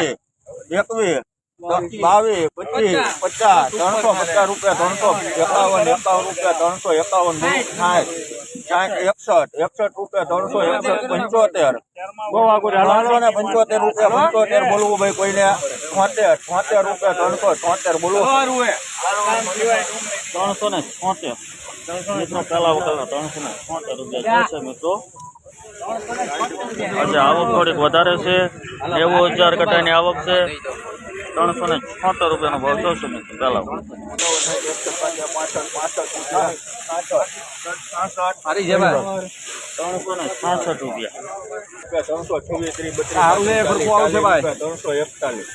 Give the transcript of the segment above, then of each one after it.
એકવીસ એકવીસ બાવીસ પચીસ પચાસ. ત્રણસો પચાસ રૂપિયા ત્રણસો એકાવન એકાવન રૂપિયા ત્રણસો એકાવન સાઠ સાઠ એકસઠ એકસઠ રૂપિયા ત્રણસો એકસઠ પંચોતેર. ત્રણસો ને પંચોતેર રૂપિયા પંચોતેર બોલવું ભાઈ કોઈને. છોતેર છોતેર રૂપિયા ત્રણસો છોતેર બોલવું. ત્રણસો ને છોતેર. મિત્રો પેલા વખત ત્રણસો ને છોતેર રૂપિયા મિત્રો. આજે આવક થોડીક વધારે છે. નેવું હજાર કટાની આવક છે. ત્રણસો ને છોતેર રૂપિયાનો ભાવ જોશો મિત્રો. ત્રણસો ને છાસઠ રૂપિયા. ત્રણસો છવ્વીસ ત્રીસ બત્રીસ ત્રણસો એકતાલીસ.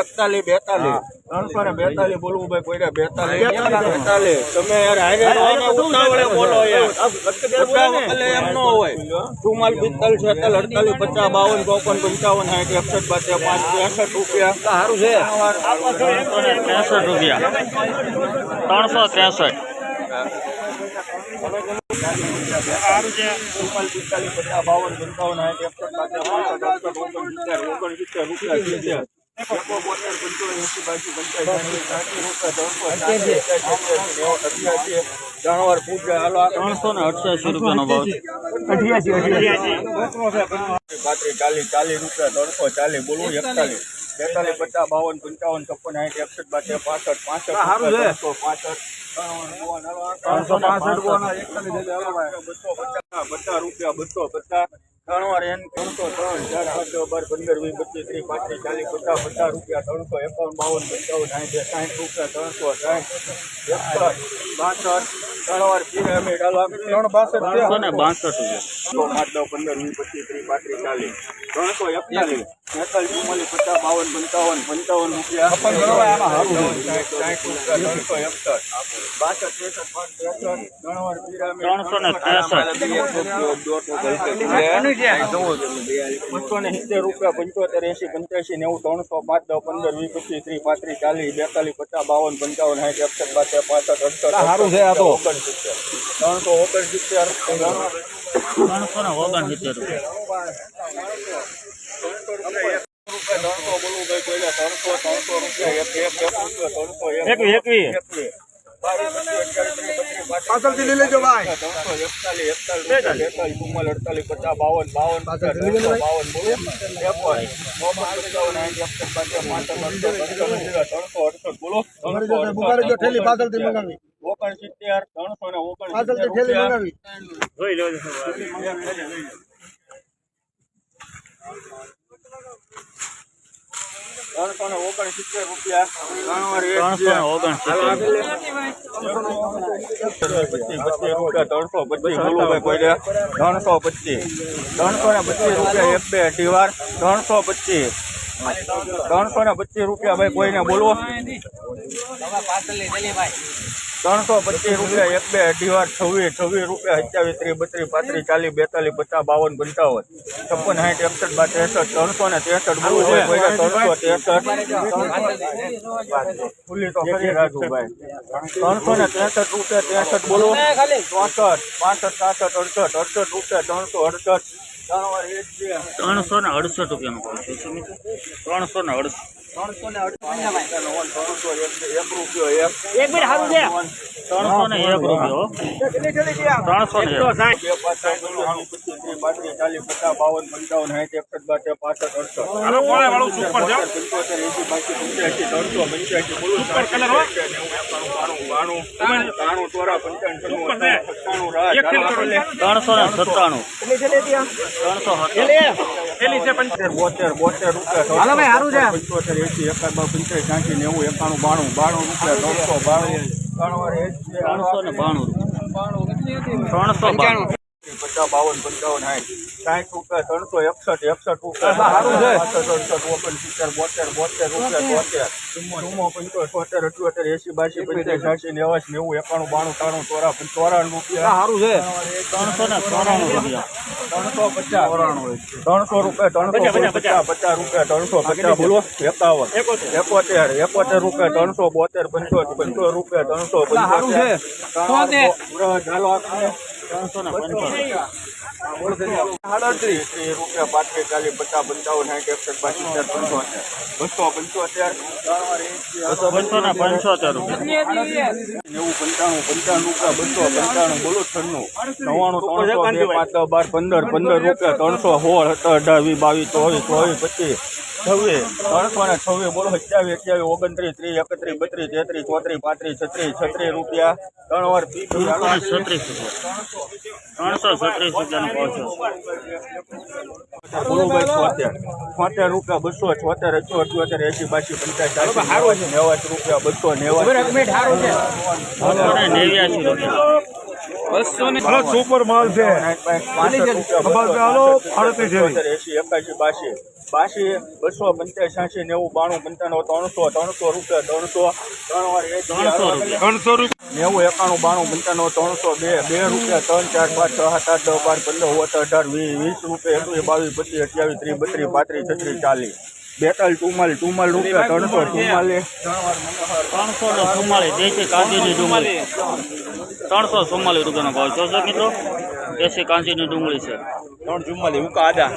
એકતાલીસ બેતાલીસ. ત્રણસો ને બેતાલીસ. બોલવું ભાઈ કોઈને બેતાલીસ. બેતાલીસ તમે યાર હારે રહો ને ઉતાવળે બોલો યાર. એમ ન હોય. ચુમ્માલ પિસ્તાલીસ છેતાલીસ અડતાલીસ પચાસ બાવન ચોપન પંચાવન સાઠ એકસઠ બાદ પાંચ ત્રેસઠ રૂપિયા. સારું છે. ત્રણસો ત્રેસઠ રૂપિયા. ત્રણસો ત્રેસઠ. બાવન પંચાવન સાઠ એકસઠ અડસઠ સિત્તેર રૂપિયા ત્રણસો ને અઠ્યાસી રૂપિયાનો ભાવ પાંત્રીસ ચાલીસ ચાલીસ રૂપિયા ત્રણસો ચાલીસ બોલવું એકતાલીસ બેતાલીસ પચાસ બાવન પંચાવન છપ્પન સાઠ એકસઠ બાસઠ પાસઠ પાસઠ પાસઠ ત્રણસો બસો પચાસ પચાસ રૂપિયા બસો પચાસ ત્રણ વાર એન ત્રણસો ત્રણ ચાર આઠ બાર પંદર વીસ પચીસ ત્રીસ પાંત્રીસ ચાલીસ પચાસ પચાસ રૂપિયા ત્રણસો એકાવન બાવન પંચાવન સાઠ સાઠ રૂપિયા ત્રણસો સાઠ એકસઠ બાસઠ ત્રણ વાર પિરામિડ હાલો ત્રણ બાસઠ ત્રણસો ને બાસઠ રૂપિયા. પાંચ દસ પંદર વીસ પચીસ ત્રીસ પાંત્રીસ ચાલીસ. ત્રણસો એકતાલીસ. પંચાવન રૂપિયા ત્રણસો ને બસો ને સિત્તેર રૂપિયા. પંચોતેર એસી પંચ્યાસી નેવું ત્રણસો પાંચ દસ પંદર વીસ પચીસ ત્રીસ પાંત્રીસ ચાલીસ બેતાલીસ પચાસ બાવન પંચાવન સાઠ એકસઠ બાસઠ પાસઠ અડસઠ સારું છે આ તો ઓગણસિત્તેર ત્રણસો ઓગણસિત્તેર ત્રણસો ને ઓગણસિત્તેર ત્રણસો બોલવું ભાઈ કોઈને ત્રણસો ત્રણસો રૂપિયા એક એક એક રૂપિયો ત્રણસો એક એકવી પાછળથી લઈ લેજો ભાઈ. ત્રણસો એકતાલીસ એકતાલીસ બેતાલીસ અડતાલીસ પચાસ બાવન બાવન બાવન ત્રણસો અડસઠ બોલો ત્રણસો ઊભા રહેજો ઠેલી પાછળથી મંગાવી. ઓગણસિત્તેર ત્રણસો ને પાછળથી ઠેલી રૂપિયા મંગાવી. ત્રણસો ને ઓગણસિત્તેર રૂપિયા ત્રણસો ને ઓગણસિત્તેર. રૂપિયા ત્રણસો પચીસ ત્રણસો ને પચીસ રૂપિયા એક બે અઢી વાર ત્રણસો પચીસ. ત્રણસો ને પચીસ રૂપિયા ભાઈ કોઈને બોલવો? ત્રણસો પચીસ રૂપિયા એક બે અઢી વાર છવ્વીસ છવ્વીસ રૂપિયા સત્યાવીસ ત્રીસ બત્રીસ પાંત્રીસ ચાલીસ બેતાલીસ પચાસ બાવન પંચાવન છપ્પન સાઠ એકસઠ બાર ત્રેસઠ ત્રણસો ને ત્રેસઠ બોલવું હોય ત્રણસો ત્રેસઠ. ખુલ્લી તો કરી રાજુભાઈ. ત્રણસો ને ત્રેસઠ રૂપિયા ત્રેસઠ બોલો. ચોસઠ પાસઠ સાસઠ અડસઠ અડસઠ રૂપિયા ત્રણસો અડસઠ. ત્રણસો ને અડસઠ રૂપિયાનો છે? ત્રણસો ને અડસઠ. ત્રણસો ને એક એક રૂપિયો એક એક મિનિટ સારું છે. ત્રણસો ને એક રૂપિયો ત્રણસો ને એક. બે પાંચ ત્રણ ત્રણ પચીસ ત્રીસ પાંત્રીસ ચાલીસ પચાસ બાવન પંચાવન સાઠ એકસઠ બાસઠ પાસઠ અડસઠ પંચોતેર એસી બાસી પંચ્યાસી ત્રણસો પંચ્યાસી બોલું બાણું બાણું બાણું ચોરા પંચાવન સત્તાણું ત્રણસો ને સત્તાણું. ત્રણસો બોતેર બોતેર રૂપિયા પંચોતેર એસી એકાદ પંચાયત સાંઠી નેવું એકાણું બાણું બાણું રૂપિયા ત્રણસો બાણું. ત્રણસો ને બાણું ત્રણસો બાણું. પચાસ બાવન પંચાવન સાઠ. સાઠ રૂપિયા ત્રણસો એકસઠ એકસઠ રૂપિયા. ઓગણસિત્તેર બોતેર બોતેર રૂપિયા તોતેર ચુમ્મો પંચોતેર અઠ્યોતેર એસી બાસી પંચાસ સાસી નેવાસી નેવું એકાણું બાણું ત્રાણું ચોરા ચોરાણું રૂપિયા. સારું છે. ત્રણસો ને ચોરાણું રૂપિયા. ત્રણસો પચાસ. ત્રણસો રૂપિયા ત્રણસો પચાસ પચાસ રૂપિયા ત્રણસો પચાસ બોલો? એકાવન. એકોતેર. એકોતેર રૂપિયા ત્રણસો બોતેર પંચોતેર પંચોતેર રૂપિયા ત્રણસો પંચોતેર. ચાલો આપણે ત્રણસો ને પંચાણું ત્રણસો બાર પંદર પંદર રૂપિયા ત્રણસો સોળ સત્તર અઢાર વીસ બાવીસ ચોવીસ ચોવીસ પચીસ છવ્વીસ ત્રણસો ને છવ્વીસ બોલો સત્યાવીસ અઠ્યાવીસ ઓગણત્રીસ ત્રીસ એકત્રીસ બત્રીસ તેત્રીસ ચોત્રીસ પાંત્રીસ છત્રીસ છત્રીસ રૂપિયા. ત્રણ વાર પી ત્રણસો છત્રીસ રૂપિયા ત્રણસો છત્રીસ રૂપિયાનો ભાવ છે બોલુભાઈ છોતેર છોતેર રૂપિયા બસો છોતેર એકસો અઠ્યોતેર એસી બાસી પંચાયત નેવાસી રૂપિયા બસો નેવાસી બસો ને સુપર માલ છે એસી એકાશી બાસી બાસી બસો પંચ્યાસી નેવું બાણું પંચાણું ત્રણસો ત્રણસો રૂપિયા ત્રણસો ત્રણસો રૂપિયા નેવું એકાણું બાણું પંચાણું ત્રણસો બે બે રૂપિયા ત્રણ ચાર પાંચ છ સાત આઠ દસ બાર પંદર ઓગણ અઢાર વીસ વીસ રૂપિયા એકવીસ બાવીસ પચીસ અઠ્યાવીસ ત્રીસ બત્રીસ પાંત્રીસ છત્રીસ ચાલીસ બેતાલીસ ચુમાલ ચુમાલ રૂપિયા ત્રણસો ચુમ્માલીસ ત્રણસો દેશી ડુંગળી ત્રણસો ચુમ્માલીસ રૂપિયાનો ભાવ જોશો મિત્રો? દેશી કાંચીની ડુંગળી છે. ત્રણ ચુમ્માલીસ ઉકા કાદા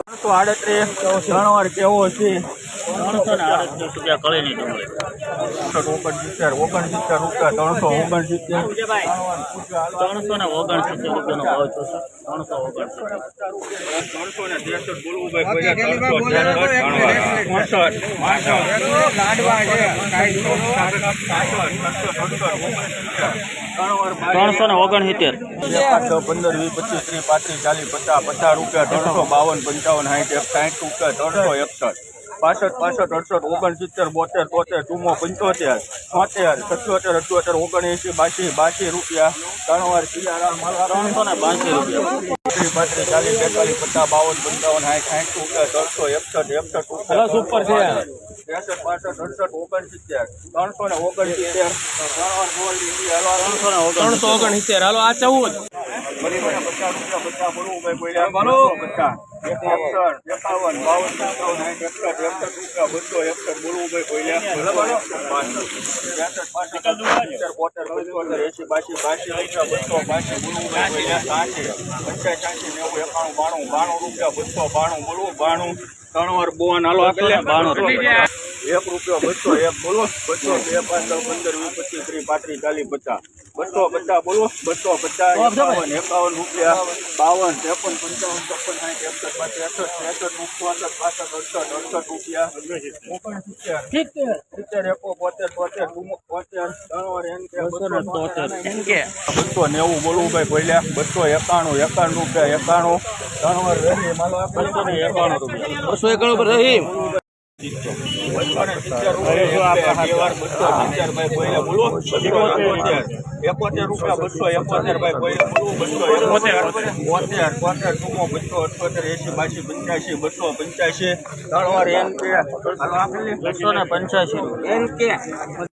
ત્રણસો આડત્રીસ ત્રણ વાર કેવો છે? ત્રણસો ને આડત્રીસ રૂપિયા ત્રણસો ઓગણસિત્તેર. ત્રણસો ભાવ જોશો ત્રણસો ઓગણસિત્તેર ત્રણસો ને ત્રેસઠ ત્રણસો ને પંદર, વીસ, પચીસ, ત્રીસ, પાંત્રીસ, ચાલીસ, પચાસ પચાસ રૂપિયા, ત્રણસો બાવન, પંચાવન, સાઠ સાઠ રૂપિયા, ત્રણસો એકસઠ. પાસઠ પાસઠ, અડસઠ, ઓગણસિત્તેર, બોતેર, તોતેર, ચુમ્મો, પંચોતેર, છોતેર, સત્યોતેર, અઠ્યોતેર ઓગણએંસી બાસી બાસી રૂપિયા. ત્રણ વાર ત્રણસો ને બાસી રૂપિયા. ત્રીસ પાંત્રીસ, ચાલીસ, બેતાલીસ, પચાસ, બાવન, પંચાવન, સાઠ સાઠ, રૂપિયા એકસઠ એકસઠ, રૂપિયા. છે ત્રેસઠ પાસઠ અડસઠ ઓગણસિત્તેર ત્રણસો ને ઓગણસિત્તેર ત્રણસો હાલો આ ચૌદ પચાસ રૂપિયા પચાસ બોલવું ભાઈ બોલો પચાસ એકસઠ એકાવન બાવન પંચાવન સાઠ એકસઠ એકસઠ રૂપિયા બસો એકસઠ બોલવું ભાઈ કોઈ ત્રેસઠ પાસઠ સિત્તેર બોતેર પંચોતેર એસી બાસી બાસી રૂપિયા બસો બાસી બોલવું ભાઈ કોઈ સાઠી પંચાસ સાઠી નેવું એકાણું બાણું બાણું રૂપિયા બસો બાણું બોલવું બાણું ત્રણ વાર બોન હાલો આપેલે બાણું એક રૂપિયો બસો એક બોલો. બસો બે પાંચ પંદર વીસ પચીસ ત્રીસ પાંત્રીસ ચાલીસ પચાસ. બસો પચાસ બોલો. બસો પચાસ એકાવન એકાવન રૂપિયા. બાવન ત્રેપન પંચાવન છપ્પન સાઠ એકસઠ પાંચ એકસઠ ત્રેસઠ ચોસઠ પાસઠ અડસઠ અડસઠ રૂપિયા. સિત્તેર. સિત્તેર એકો બોતેર બોતેર બસો નેવું બોલવું ભાઈ બોલ્યા બસો એકાણું એકાણું રૂપિયા એકાણું ત્રણ એકોતેર રૂપિયા બસો એકોતેર બોતેર બોતેર ચુમ્મો બસો અઠોતેર એસી બાસી પંચ્યાસી બસો પંચ્યાસી ત્રણ વાર કે બસો ને પંચ્યાસી